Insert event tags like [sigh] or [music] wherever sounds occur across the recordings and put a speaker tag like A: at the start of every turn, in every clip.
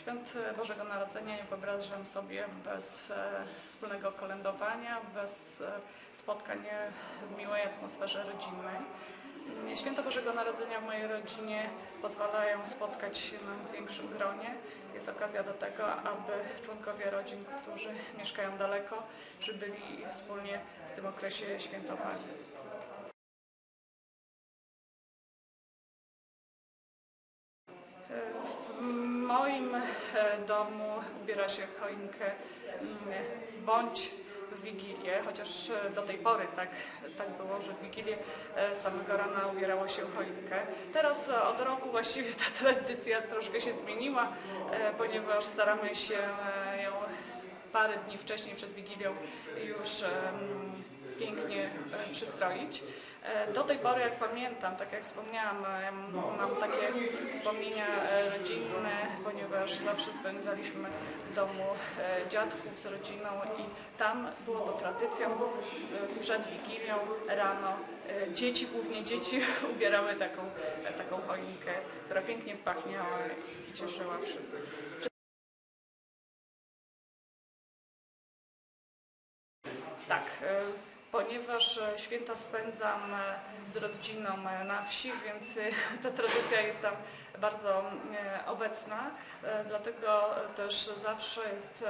A: Świąt Bożego Narodzenia nie wyobrażam sobie bez e, wspólnego kolędowania, bez e, spotkań w miłej atmosferze rodzinnej. Mm, Święta Bożego Narodzenia w mojej rodzinie pozwalają spotkać się w większym gronie. Jest okazja do tego, aby członkowie rodzin, którzy mieszkają daleko, przybyli i wspólnie w tym okresie świętowali. Moim e, domu ubiera się choinkę mm, bądź w Wigilię, chociaż e, do tej pory tak, tak było, że w Wigilię e, samego rana ubierało się choinkę. Teraz od roku właściwie ta tradycja troszkę się zmieniła, ponieważ staramy się ją parę dni wcześniej przed Wigilią już em, pięknie przystroić. Do tej pory, jak pamiętam, tak jak wspomniałam, mam takie wspomnienia e, rodzinne, ponieważ zawsze spędzaliśmy w domu e, dziadków z rodziną i tam było to tradycją e, przed Wigilią rano e, dzieci, głównie dzieci [laughs] ubierały taką, e, taką choinkę, która pięknie pachniała i cieszyła wszystkich. Tak, e, ponieważ e, święta spędzam e, z rodziną e, na wsi, więc e, ta tradycja jest tam bardzo e, obecna, e, dlatego też zawsze jest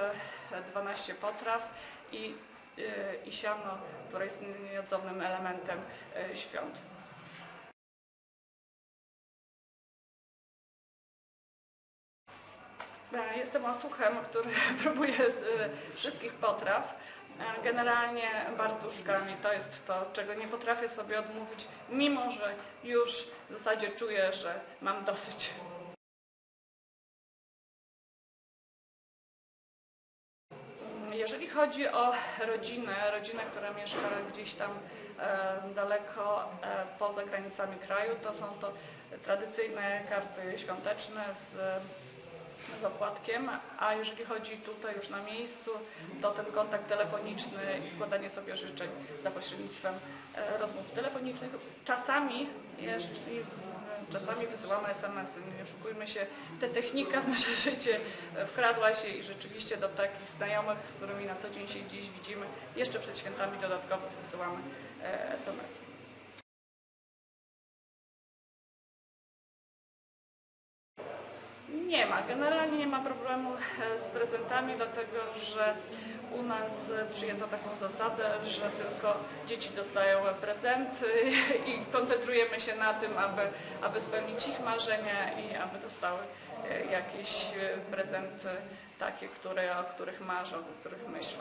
A: e, 12 potraw i, e, i siano, które jest nieodzownym elementem e, świąt. E, Jestem osłuchem, który [laughs] próbuje e, wszystkich potraw. E, Generalnie barszczuszkami to jest to, czego nie potrafię sobie odmówić, mimo że już w zasadzie czuję, że mam dosyć. Jeżeli chodzi o rodzinę, rodzinę, która mieszka gdzieś tam e, daleko e, poza granicami kraju, to są to tradycyjne karty świąteczne z, z opłatkiem, a jeżeli chodzi tutaj już na miejscu, to ten kontakt telefoniczny i składanie sobie życzeń za pośrednictwem e, rozmów telefonicznych. Czasami, jeśli czasami wysyłamy SMS-y, nie oszukujmy się, ta technika w nasze [laughs] życie e, wkradła się i rzeczywiście do takich znajomych, z którymi na co dzień się dziś widzimy, jeszcze przed świętami dodatkowo wysyłamy e, SMS-y. Nie ma, generalnie nie ma problemu e, z prezentami, dlatego że u nas e, przyjęto taką zasadę, że tylko dzieci dostają prezenty [laughs] i koncentrujemy się na tym, aby, aby spełnić ich marzenia i aby dostały e, jakieś prezenty takie, które, o których marzą, o których myślą.